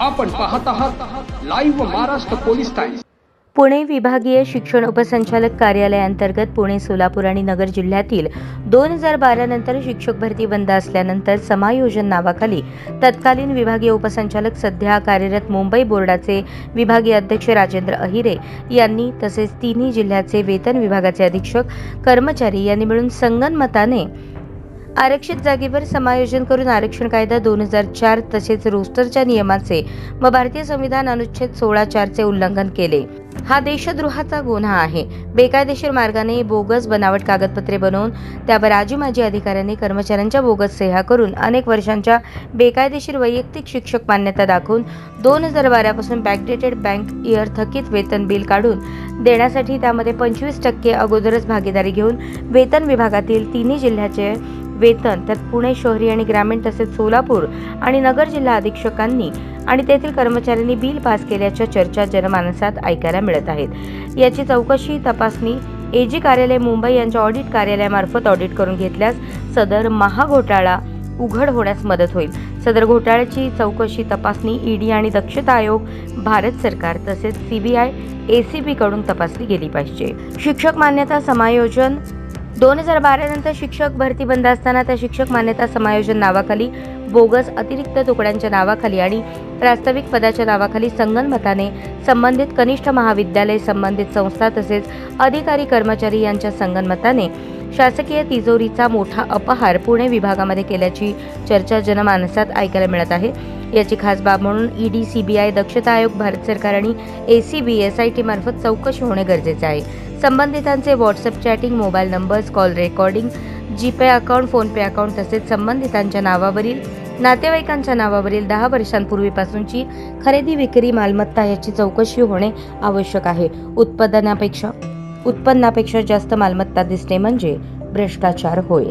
आपण पाहत आहात live Maharashtra police times Pune विभागीय शिक्षण उपसंचालक कार्यालयाअंतर्गत पुणे सोलापूर आणि नगर जिल्ह्यातील दोन हजार बारा नंतर शिक्षक भरती बंद असल्यानंतर समायोजन नावाखाली तत्कालीन विभागीय उपसंचालक सध्या कार्यरत मुंबई बोर्डाचे विभागीय अध्यक्ष राजेंद्र अहिरे यांनी तसेच तिन्ही जिल्ह्याचे वेतन विभागाचे अधीक्षक कर्मचारी यांनी मिळून संगनमताने आरक्षित जागेवर समायोजन करून आरक्षण कायदा दोन हजार चार तसेच रोस्टरच्या नियमाचे व भारतीय संविधान अनुच्छेद सोळा चारचे उल्लंघन केले. हा देशद्रोहाचा गुन्हा आहे. बेकायदेशीर मार्गाने बोगस बनावट कागदपत्रे बनवून त्यावर आजी माजी अधिकाऱ्यांनी कर्मचाऱ्यांच्या बोगस सह्या करून अनेक वर्षांच्या बेकायदेशीर वैयक्तिक शिक्षक मान्यता दाखवून दोन हजार बारापासून बॅकडेटेड बँक इयर थकीत वेतन बिल काढून देण्यासाठी त्यामध्ये पंचवीस टक्के अगोदरच भागीदारी घेऊन वेतन विभागातील तिन्ही जिल्ह्याचे वेतन त्यात पुणे शहरी आणि ग्रामीण तसेच सोलापूर आणि नगर जिल्हा अधीक्षकांनी आणि तेथील कर्मचाऱ्यांनी बिल पास केल्याच्या चर्चा जनमानसात ऐकायला मिळत आहेत. याची चौकशी तपासणी एजी कार्यालय मुंबई यांच्या ऑडिट कार्यालयामार्फत ऑडिट करून घेतल्यास सदर महाघोटाळा उघड होण्यास मदत होईल. सदर घोटाळ्याची चौकशी तपासणी ईडी आणि दक्षता आयोग भारत सरकार तसेच सीबीआय एसीबी कडून तपासली गेली पाहिजे. शिक्षक मान्यता समायोजन दोन हजार बारा नंतर शिक्षक भरती बंद असताना त्या शिक्षक मान्यता समायोजन नावाखाली बोगस अतिरिक्त तुकड्यांच्या नावाखाली आणि प्रास्ताविक पदाच्या नावाखाली संगनमताने संबंधित कनिष्ठ महाविद्यालय संबंधित संस्था तसेच अधिकारी कर्मचारी यांच्या संगनमताने शासकीय तिजोरीचा मोठा अपहार पुणे विभागामध्ये केल्याची चर्चा जनमानसात ऐकायला मिळत आहे. याची खास बाब म्हणून ईडी सीबीआय दक्षता आयोग भारत सरकार आणि एसीबी एस आय टी मार्फत चौकशी होणे गरजेचे आहे. संबंधितांचे WhatsApp chatting mobile numbers call recording GPay account PhonePe account तसेच संबंधितांच्या नावावरील नातेवाईकांच्या नावावरील दहा वर्षांपूर्वीपासूनची खरेदी विक्री मालमत्ता याची चौकशी होणे आवश्यक आहे. उत्पादनापेक्षा उत्पन्नापेक्षा जास्त मालमत्ता दिसणे म्हणजे भ्रष्टाचार होय.